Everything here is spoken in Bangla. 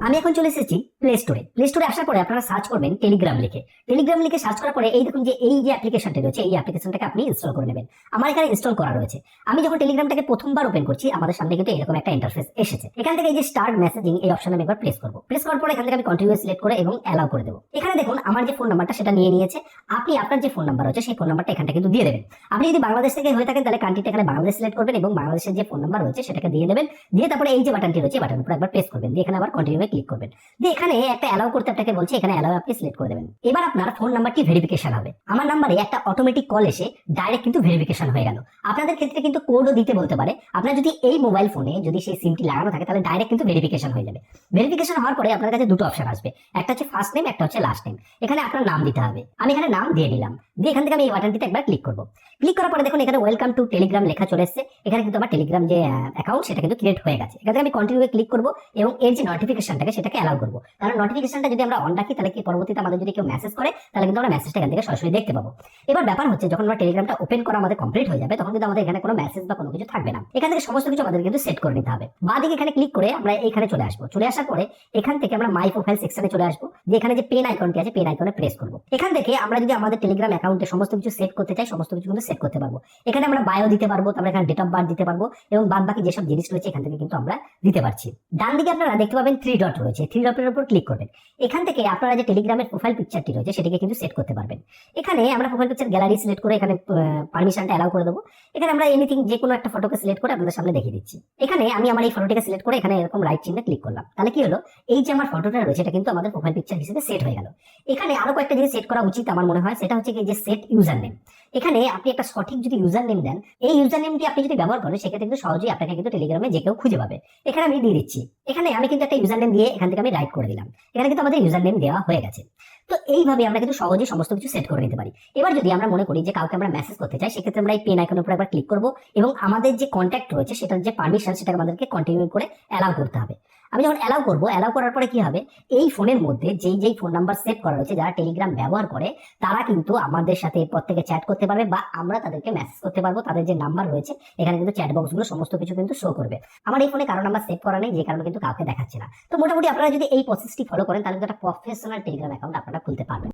আমি এখন চলে এসেছি প্লে স্টোরে প্লে স্টোরে আসার পরে আপনারা সার্চ করবেন টেলিগ্রাম লিখে। টেলিগ্রাম লিখে সার্চ করার পরে এই দেখুন যে এই যে অ্যাপ্লিকেশনটা রয়েছে, এই অ্যাপ্লিকেশনটাকে আপনি ইনস্টল করে নেবেন। আমার এখানে ইনস্টল করা রয়েছে। আমি যখন টেলিগ্রামটাকে প্রথমবার ওপেন করছি, আমাদের সামনে কিন্তু এরকম একটা ইন্টারফেস এসেছে। এখান থেকে এই যে স্টার্ট মেসেজিং এই অপশনে আমি একবার প্রেস করব। প্রেস করার পরে এখান থেকে আমি কন্টিনিউ সিলেক্ট করে এবং অ্যালাউ করে দেবো। এখানে দেখুন, আমার যে ফোন নাম্বারটা সেটা নিয়ে নিয়েছে। আপনি আপনার যে ফোন নাম্বার রয়েছে, সেই ফোন নাম্বারটা এখানটা কিন্তু দিয়ে দেবেন। আপনি যদি বাংলাদেশ থেকে হয়ে থাকেন, তাহলে কান্ট্রিটা এখানে বাংলাদেশ সিলেক্ট করবেন এবং বাংলাদেশের যে ফোন নাম্বার রয়েছে, সেটাকে দিয়ে দেবেন। দিয়ে তারপরে এই যে বাটনটি রয়েছে বাটন উপর একবার প্রেস করবেন। দিয়ে এখানে আবার কন্টিনিউ ক্লিক করবেন। দিয়ে এখানে একটা অ্যালাউ করতে আপনাকে বলছে, এখানে অ্যালাউ আপনি সিলেক্ট করে দেবেন। এবার আপনার ফোন নাম্বারটি ভেরিফিকেশন হবে? আমার নাম্বারে একটা অটোমেটিক কল এসে ডাইরেক্ট কিন্তু ভেরিফিকেশন হয়ে গেল। আপনাদের ক্ষেত্রে কিন্তু কোডও দিতে বলতে পারে। আপনার যদি এই মোবাইল ফোনে যদি সেই সিমটি লাগানো থাকে, তাহলে ডাইরেক্ট কিন্তু ভেরিফিকেশন হয়ে যাবে। ভেরিফিকেশন হওয়ার পরে আপনার কাছে দুটো অপশন আসবে। একটা হচ্ছে ফার্স্ট নেম একটা হচ্ছে লাস্ট নেম এখানে আপনার নাম দিতে হবে। আমি এখানে নাম দিয়ে দিলাম। দিয়ে এখান থেকে আমি এই বাটনটিতে একবার ক্লিক করব। ক্লিক করার পরে দেখুন, এখানে ওয়েলকাম টু টেলিগ্রাম লেখা চলে এসেছে। এখানে কিন্তু আমার টেলিগ্রাম যে অ্যাকাউন্ট সেটা কিন্তু ক্রিয়েট হয়ে গেছে। এখান থেকে আমি কন্টিনিউ ক্লিক করব এবং এর যে নোটিফিকেশনটাকে সেটাকে অ্যালাউ করব। কারণ নোটিফিকেশনটা যদি আমরা অন রাখি, তাহলে কি পরবর্তীতে আমাদের যদি কেউ মেসেজ করে, তাহলে কিন্তু আমরা মেসেজটা এখান থেকে সরাসরি দেখতে পাবো। এবার ব্যাপার হচ্ছে, যখন আমরা টেলিগ্রামটা ওপেন করা আমাদের কমপ্লিট হয়ে যাবে, তখন কিন্তু আমাদের এখানে কোনো মেসেজ বা কোনো কিছু থাকবে না। এখান থেকে সমস্ত কিছু আমাদের কিন্তু সেট করে নিতে হবে। বা দিকে এখানে ক্লিক করে আমরা এখানে চলে আসব। চলে আসার পরে এখান থেকে আমরা মাই প্রোফাইল সেকশনে চলে আসব, যে এখানে যে পেন আইকনটি আছে পেন আইকনে প্রেস করব। এখান থেকে আমরা যদি আমাদের টেলিগ্রাম অ্যাকাউন্টে সমস্ত কিছু সেট করতে চাই, সমস্ত কিছু কিন্তু সেট করতে পারব। এখানে আমরা বায়ো দিতে পারব, তারপরে এখানে ডেট অফ বার্থ দিতে পারব, এবং বাদ বাকি যেসব জিনিস রয়েছে, এখান থেকে কিন্তু আমরা দিতে পারছি। ডান দিকে আপনারা দেখতে পাবেন থ্রি ডট রয়েছে। থ্রি ডটের উপর ক্লিক করবেন। এখান থেকে আপনারা যে টেলিগ্রামের প্রোফাইল পিকচারটি রয়েছে, সেটিকে কিন্তু সেট করতে পারবেন। এখানে আমরা প্রোফাইল পিকচার গ্যালারি সিলেক্ট করে এখানে পারমিশনটা অ্যালাউ করে দেবো। এখানে আমরা এনিথিং যে কোনো একটা ফটোকে সিলেক্ট করে আপনাদের সামনে দেখিয়ে দিচ্ছি। এখানে আমি আমার এই ফটোটিকে সিলেক্ট করে এখানে এরকম রাইট চিহ্নে ক্লিক করলাম। তাহলে কি হলো? এই যে আমার ফটোটা রয়েছে এটা কিন্তু আমাদের প্রোফাইল পিকচার হিসেবে সেট হয়ে গেল। এখানে আরও কয়েকটা জিনিস সেট করা উচিত আমার মনে হয়। সেটা হচ্ছে যে সেট ইউজার নেম এখানে আপনি একটা সঠিক যদি ইউজার নেম দেন, এই ইউজার নেমটি আপনি যদি ব্যবহার করেন, সেক্ষেত্রে কিন্তু সহজেই আপনাকে কিন্তু টেলিগ্রামে যে কেউ খুঁজে পাবে। এখানে আমি দিয়ে দিচ্ছি। এখানে আমি কিন্তু একটা ইউজার নেম দিয়ে এখান থেকে আমি রাইট করে দিলাম। এখানে কিন্তু আমাদের ইউজার নেম দেওয়া হয়ে গেছে। তো এইভাবে আমরা কিন্তু সহজেই সমস্ত কিছু সেট করে নিতে পারি। এবার যদি আমরা মনে করি যে কাউকে আমরা মেসেজ করতে চাই, সেক্ষেত্রে আমরা এই পেন আইকনের উপর একবার ক্লিক করব এবং আমাদের যে কন্ট্যাক্ট রয়েছে, সেটার যে পারমিশন সেটাকে আমাদেরকে কন্টিনিউ করে অ্যালাউ করতে হবে। আমি যখন অ্যালাউ করব অ্যালাউ করার পরে কি হবে? এই ফোনের মধ্যে যেই যেই ফোন নাম্বার সেভ করা রয়েছে, যারা টেলিগ্রাম ব্যবহার করে, তারা কিন্তু আমাদের সাথে এরপর থেকে চ্যাট করতে পারবে বা আমরা তাদেরকে মেসেজ করতে পারব, তাদের যে নাম্বার রয়েছে, এখানে কিন্তু চ্যাট বক্সগুলো সমস্ত কিছু কিন্তু শো করবে। আমার এই ফোনে কারও নাম্বার সেভ করা নেই, যে কারণে কিন্তু কাউকে দেখাচ্ছে না। তো মোটামুটি আপনারা যদি এই প্রসেসটি ফলো করেন, তাহলে কিন্তু একটা প্রফেশনাল টেলিগ্রাম অ্যাকাউন্ট আপনারা খুলতে পারবেন।